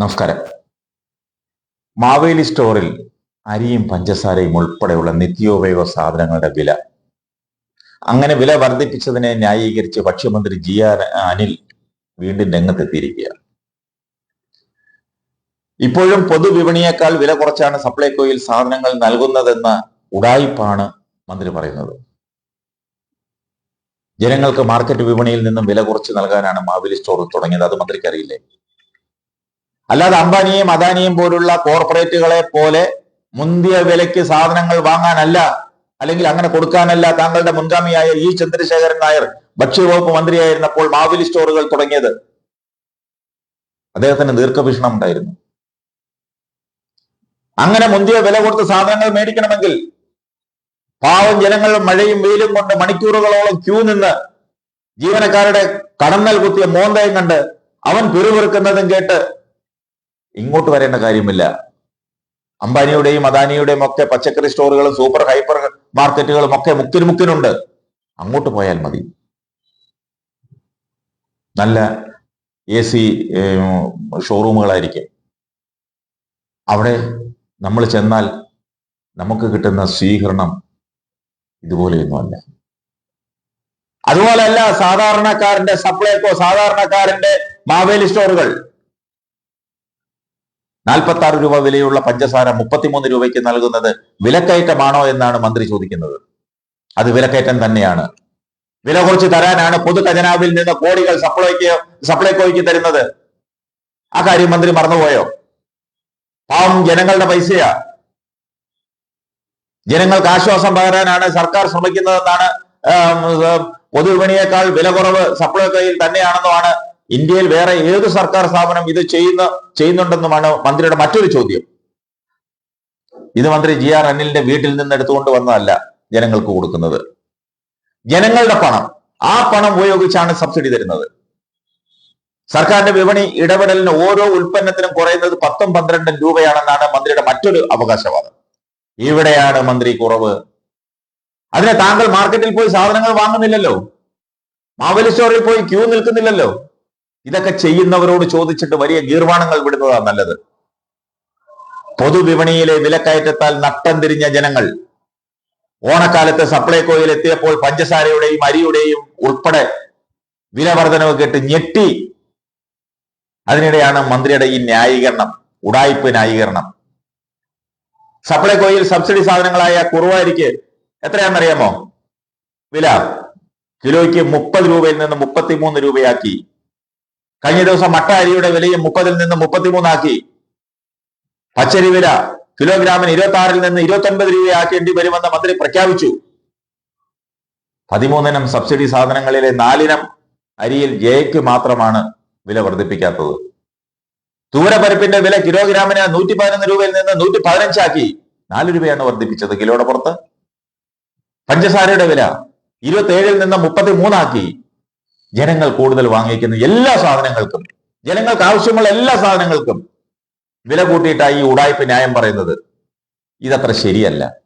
നമസ്കാരം. മാവേലി സ്റ്റോറിൽ അരിയും പഞ്ചസാരയും ഉൾപ്പെടെയുള്ള നിത്യോപയോഗ സാധനങ്ങളുടെ വില. അങ്ങനെ വില വർദ്ധിപ്പിച്ചതിനെ ന്യായീകരിച്ച് ഭക്ഷ്യമന്ത്രി ജി ആർ അനിൽ വീണ്ടും രംഗത്തെത്തിയിരിക്കുകയാണ് ഇപ്പോഴും പൊതുവിപണിയേക്കാൾ വില കുറച്ചാണ് സപ്ലൈകോയിൽ സാധനങ്ങൾ നൽകുന്നതെന്ന ഉടായിപ്പാണ് മന്ത്രി പറയുന്നത്. ജനങ്ങൾക്ക് മാർക്കറ്റ് വിപണിയിൽ നിന്നും വില കുറച്ച് നൽകാനാണ് മാവേലി സ്റ്റോർ തുടങ്ങിയത്. അത് മന്ത്രിക്ക് അറിയില്ലേ അല്ലാതെ അംബാനിയും അദാനിയും പോലുള്ള കോർപ്പറേറ്റുകളെ പോലെ മുന്തിയ വിലയ്ക്ക് സാധനങ്ങൾ വാങ്ങാനല്ല അല്ലെങ്കിൽ അങ്ങനെ കൊടുക്കാനല്ല താങ്കളുടെ മുൻഗാമിയായ ഇ ചന്ദ്രശേഖരൻ നായർ ഭക്ഷ്യവകുപ്പ് മന്ത്രിയായിരുന്നപ്പോൾ മാവിലി സ്റ്റോറുകൾ തുടങ്ങിയത്. അദ്ദേഹത്തിന് ദീർഘവീക്ഷണം ഉണ്ടായിരുന്നു. അങ്ങനെ മുന്തിയ വില കൊടുത്ത് സാധനങ്ങൾ മേടിക്കണമെങ്കിൽ പാവം ജനങ്ങൾ മഴയും വെയിലും കൊണ്ട് മണിക്കൂറുകളോളം ക്യൂ നിന്ന് ജീവനക്കാരുടെ കടന്നൽ കുത്തിയ മോന്തയും കണ്ട് അവൻ പിറുപിറുക്കുന്നതും കേട്ട് ഇങ്ങോട്ട് വരേണ്ട കാര്യമില്ല. അംബാനിയുടെയും അദാനിയുടെയും ഒക്കെ പച്ചക്കറി സ്റ്റോറുകളും സൂപ്പർ ഹൈപ്പർ മാർക്കറ്റുകളും ഒക്കെ മുക്കിന് മുക്കിനുണ്ട്. അങ്ങോട്ട് പോയാൽ മതി. നല്ല എ സി ഷോറൂമുകളായിരിക്കും. അവിടെ നമ്മൾ ചെന്നാൽ നമുക്ക് കിട്ടുന്ന സ്വീകരണം ഇതുപോലെയൊന്നുമല്ല. അതുപോലെയല്ല സാധാരണക്കാരന്റെ സപ്ലൈക്കോ സാധാരണക്കാരന്റെ മാവേലി സ്റ്റോറുകൾ. നാൽപ്പത്തി ആറ് രൂപ വിലയുള്ള പഞ്ചസാര മുപ്പത്തിമൂന്ന് രൂപയ്ക്ക് നൽകുന്നത് വിലക്കയറ്റമാണോ എന്നാണ് മന്ത്രി ചോദിക്കുന്നത്. അത് വിലക്കയറ്റം തന്നെയാണ്. വില കുറച്ച് തരാനാണ് പൊതു ഖജനാവിൽ നിന്ന് കോടികൾ സപ്ലൈക്ക് സപ്ലൈകോയ്ക്ക് തരുന്നത്. ആ കാര്യം മന്ത്രി മറന്നുപോയോ? പാവം ജനങ്ങളുടെ പൈസയാ. ജനങ്ങൾക്ക് ആശ്വാസം പകരാനാണ് സർക്കാർ ശ്രമിക്കുന്നതെന്നാണ് പൊതുവിപണിയേക്കാൾ വില കുറവ് സപ്ലൈകോയിൽ തന്നെയാണെന്നുമാണ് ഇന്ത്യയിൽ വേറെ ഏത് സർക്കാർ സ്ഥാപനം ഇത് ചെയ്യുന്ന ചെയ്യുന്നുണ്ടെന്നുമാണ് മന്ത്രിയുടെ മറ്റൊരു ചോദ്യം. ഇത് മന്ത്രി ജി ആർ അനിലിന്റെ വീട്ടിൽ നിന്ന് എടുത്തുകൊണ്ട് വന്നതല്ല ജനങ്ങൾക്ക് കൊടുക്കുന്നത്. ജനങ്ങളുടെ പണം. ആ പണം ഉപയോഗിച്ചാണ് സബ്സിഡി തരുന്നത്. സർക്കാരിന്റെ വിപണി ഇടപെടലിന് ഓരോ ഉൽപ്പന്നത്തിനും കുറയുന്നത് പത്തും പന്ത്രണ്ടും രൂപയാണെന്നാണ് മന്ത്രിയുടെ മറ്റൊരു അവകാശവാദം. ഇവിടെയാണ് മന്ത്രി കുറവ്. അതിനെ താങ്കൾ മാർക്കറ്റിൽ പോയി സാധനങ്ങൾ വാങ്ങുന്നില്ലല്ലോ. മാവലി സ്റ്റോറിൽ പോയി ക്യൂ നിൽക്കുന്നില്ലല്ലോ. ഇതൊക്കെ ചെയ്യുന്നവരോട് ചോദിച്ചിട്ട് വലിയ ഗീർവാണങ്ങൾ വിടുന്നതാണ് നല്ലത്. പൊതുവിപണിയിലെ വിലക്കയറ്റത്താൽ നട്ടം തിരിഞ്ഞ ജനങ്ങൾ. ഓണക്കാലത്ത് സപ്ലൈകോയിൽ എത്തിയപ്പോൾ പഞ്ചസാരയുടെയും അരിയുടെയും ഉൾപ്പെടെ വില വർധനവ് കേട്ട് ഞെട്ടി. അതിനിടെയാണ് മന്ത്രിയുടെ ഈ ന്യായീകരണം ഉടായ്പ ന്യായീകരണം. സപ്ലൈകോയിൽ സബ്സിഡി സാധനങ്ങളായ കുറുവാരിക്ക് എത്രയാണെന്നറിയാമോ? വില. കിലോയ്ക്ക് മുപ്പത് രൂപയിൽ നിന്ന് മുപ്പത്തിമൂന്ന് രൂപയാക്കി. കഴിഞ്ഞ ദിവസം മട്ട അരിയുടെ വിലയും മുപ്പതിൽ നിന്ന് മുപ്പത്തിമൂന്നാക്കി. പച്ചരി വില കിലോഗ്രാമിന് ഇരുപത്തി ആറിൽ നിന്ന് ഇരുപത്തി ഒൻപത് രൂപയാക്കേണ്ടി വരുമെന്ന് മന്ത്രി പ്രഖ്യാപിച്ചു. പതിമൂന്നിനം സബ്സിഡി സാധനങ്ങളിലെ നാലിനം അരിയിൽ ജയക്ക് മാത്രമാണ് വില വർദ്ധിപ്പിക്കാത്തത്. തൂരപ്പരിപ്പിന്റെ വില കിലോഗ്രാമിന് നൂറ്റി പതിനൊന്ന് രൂപയിൽ നിന്ന് നൂറ്റി പതിനഞ്ചാക്കി നാല് രൂപയാണ് വർദ്ധിപ്പിച്ചത്. കിലോയുടെ പുറത്ത് പഞ്ചസാരയുടെ വില ഇരുപത്തി ഏഴിൽ നിന്ന് മുപ്പത്തി മൂന്നാക്കി ജനങ്ങൾ കൂടുതൽ വാങ്ങിക്കുന്ന എല്ലാ സാധനങ്ങൾക്കും ജനങ്ങൾക്ക് ആവശ്യമുള്ള എല്ലാ സാധനങ്ങൾക്കും വില കൂട്ടിയിട്ടാണ് ഈ ഉടായ്പ ന്യായം പറയുന്നത്. ഇതത്ര ശരിയല്ല.